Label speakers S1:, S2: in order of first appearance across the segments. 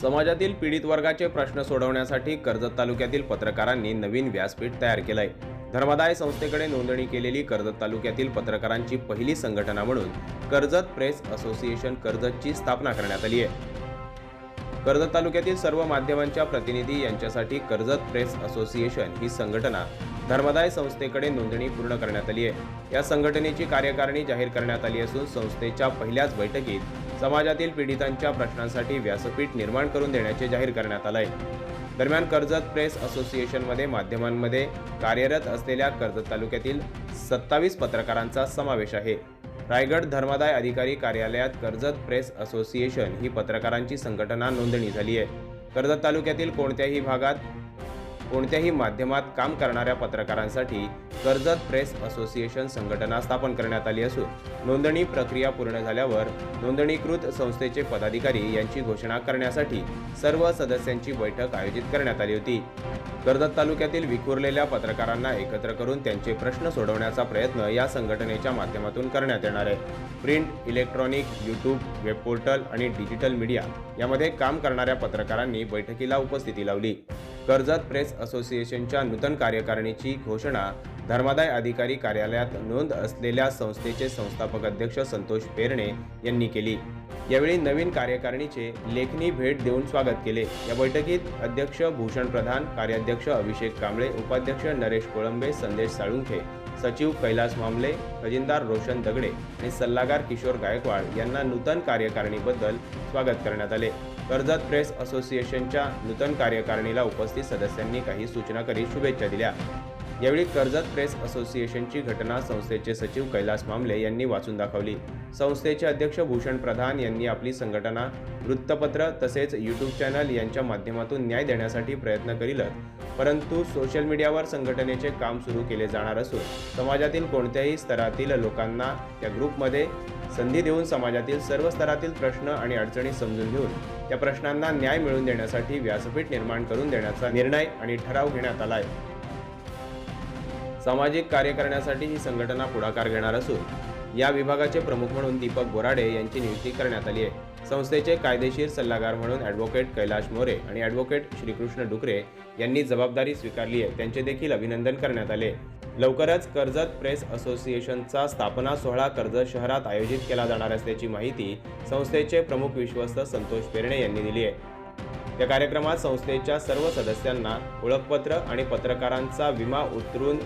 S1: समाजातील पीडित वर्गाचे प्रश्न सोडवण्यासाठी कर्जत तालुक्यातील पत्रकारांनी नवीन व्यासपीठ तयार केलंय. धर्मादाय संस्थेकडे नोंदणी केलेली कर्जत तालुक्यातील पत्रकारांची पहिली संघटना म्हणून कर्जत प्रेस असोसिएशन कर्जतची स्थापना करण्यात आली आहे. कर्जत तालुक्यातील सर्व माध्यमांच्या प्रतिनिधी यांच्यासाठी कर्जत प्रेस असोसिएशन ही संघटना धर्मादाय संस्थेकडे नोंदणी पूर्ण करण्यात आली आहे. या संघटनेची कार्यकारिणी जाहीर करण्यात आली असून संस्थेच्या पहिल्याच बैठकीत समाजातील पीडितांच्या प्रश्नांसाठी व्यासपीठ निर्माण करून देण्याचे जाहीर करण्यात आलं आहे दरम्यान कर्जत प्रेस असोसिएशनमध्ये माध्यमांमध्ये कार्यरत असलेल्या कर्जत तालुक्यातील सत्तावीस पत्रकारांचा समावेश आहे. रायगड धर्मादाय अधिकारी कार्यालयात कर्जत प्रेस असोसिएशन ही पत्रकारांची संघटना नोंदणी झाली आहे. कर्जत तालुक्यातील कोणत्याही भागात कोणत्याही माध्यमात काम करणाऱ्या पत्रकारांसाठी कर्जत प्रेस असोसिएशन संघटना स्थापन करण्यात आली असून नोंदणी प्रक्रिया पूर्ण झाल्यावर नोंदणीकृत संस्थेचे पदाधिकारी यांची घोषणा करण्यासाठी सर्व सदस्यांची बैठक आयोजित करण्यात आली होती. कर्जत तालुक्यातील विखुरलेल्या पत्रकारांना एकत्र करून त्यांचे प्रश्न सोडवण्याचा प्रयत्न या संघटनेच्या माध्यमातून करण्यात येणार आहे. Print electronic YouTube web portal आणि डिजिटल मीडिया यामध्ये काम करणाऱ्या पत्रकारांनी बैठकीला उपस्थिती लावली. कर्जत प्रेस असोसिएशनच्या नूतन कार्यकारिणीची घोषणा धर्मादाय अधिकारी कार्यालयात नोंद असलेल्या संस्थेचे संस्थापक अध्यक्ष संतोष पेरणे यांनी केली. यावेळी नवीन कार्यकारिणीचे लेखनी भेट देऊन स्वागत केले. या बैठकीत अध्यक्ष भूषण प्रधान कार्याध्यक्ष अभिषेक कांबळे उपाध्यक्ष नरेश कोळंबे संदेश साळुंखे सचिव कैलास मामले खजिनदार रोशन दगडे आणि सल्लागार किशोर गायकवाड यांना नूतन कार्यकारिणीबद्दल स्वागत करण्यात आले. कर्जत प्रेस असोसिएशनच्या नूतन कार्यकारिणीला उपस्थित सदस्यांनी काही सूचना करीत शुभेच्छा दिल्या. यावेळी कर्जत प्रेस असोसिएशनची घटना संस्थेचे सचिव कैलास मामले यांनी वाचून दाखवली. संस्थेचे अध्यक्ष भूषण प्रधान यांनी आपली संघटना वृत्तपत्र तसेच यूट्यूब चॅनल यांच्या माध्यमातून न्याय देण्यासाठी प्रयत्न करीलच परंतु सोशल मीडियावर संघटनेचे काम सुरू केले जाणार असून समाजातील कोणत्याही स्तरातील लोकांना त्या ग्रुपमध्ये संधी देऊन समाजातील सर्व स्तरातील प्रश्न आणि अडचणी समजून घेऊन त्या प्रश्नांना न्याय मिळवून देण्यासाठी व्यासपीठ निर्माण करून देण्याचा निर्णय आणि ठराव घेण्यात आला आहे सामाजिक कार्य करण्यासाठी ही संघटना पुढाकार घेणार असून या विभागाचे प्रमुख म्हणून दीपक बोराडे यांची नियुक्ती करण्यात आली आहे. संस्थेचे कायदेशीर सल्लागार म्हणून ॲडव्होकेट कैलाश मोरे आणि ॲडव्होकेट श्रीकृष्ण डुकरे यांनी जबाबदारी स्वीकारली आहे. त्यांचे देखील अभिनंदन करण्यात आले. लवकरच कर्जत प्रेस असोसिएशनचा स्थापना सोहळा कर्जत शहरात आयोजित केला जाणार असल्याची माहिती संस्थेचे प्रमुख विश्वस्त संतोष पेरणे यांनी दिली आहे. या कार्यक्रमात संस्थेच्या सर्व सदस्यांना ओळखपत्र आणि पत्रकारांचा विमा उतरून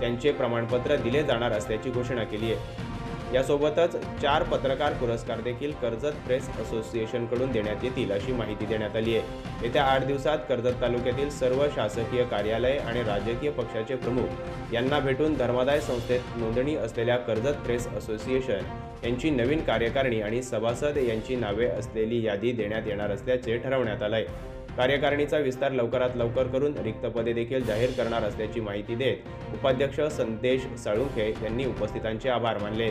S1: त्यांचे प्रमाणपत्र दिले जाणार असल्याची घोषणा केली आहे. यासोबतच चार पत्रकार पुरस्कार देखील कर्जत प्रेस असोसिएशनकडून देण्यात येतील अशी माहिती देण्यात आली आहे. येत्या आठ दिवसात कर्जत तालुक्यातील सर्व शासकीय कार्यालय आणि राजकीय पक्षाचे प्रमुख यांना भेटून धर्मादाय संस्थेत नोंदणी असलेल्या कर्जत प्रेस असोसिएशन यांची नवीन कार्यकारिणी आणि सभासद यांची नावे असलेली यादी देण्यात येणार असल्याचे ठरवण्यात आलंय. कार्यकारिणीचा विस्तार लवकरात लवकर करून रिक्त पदे देखील जाहीर करणार असल्याची माहिती देत उपाध्यक्ष संदेश साळुंखे यांनी उपस्थितांचे आभार मानले